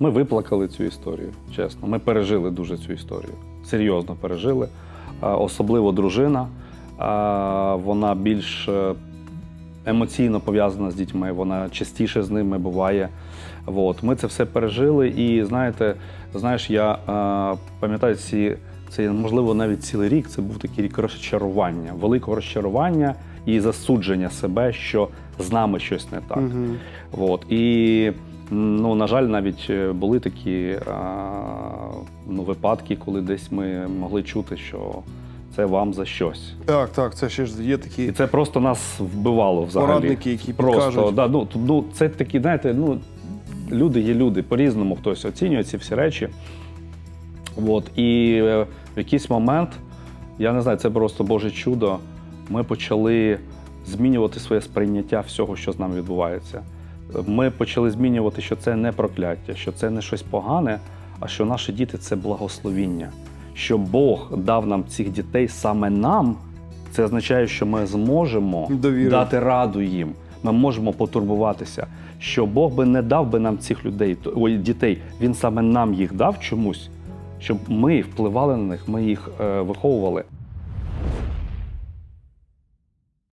Ми виплакали цю історію, чесно. Ми пережили дуже цю історію. Серйозно пережили. Особливо дружина. Вона більш е, емоційно пов'язана з дітьми, вона частіше з ними буває. От. Ми це все пережили, і знаєте, знаєш, я е, пам'ятаю ці. Це можливо навіть цілий рік. Це був такий рік розчарування, великого розчарування і засудження себе, що з нами щось не так. От. І ну, на жаль, навіть е, були такі ну, випадки, коли десь ми могли чути, що це вам за щось. Так, так, це ще ж є такі. І це просто нас вбивало взагалі. Порадники, які просто, да, ну, ну, це такі, знаєте, ну, люди є люди, по-різному хтось оцінює ці всі речі. От, і е, в якийсь момент, я не знаю, це просто Боже чудо. Ми почали змінювати своє сприйняття всього, що з нами відбувається. Ми почали змінювати, що це не прокляття, що це не щось погане, а що наші діти це благословіння. Що Бог дав нам цих дітей саме нам, це означає, що ми зможемо Довіра. дати раду їм. Ми можемо потурбуватися. Що Бог би не дав би нам цих людей, ой, дітей, Він саме нам їх дав чомусь, щоб ми впливали на них, ми їх е, виховували.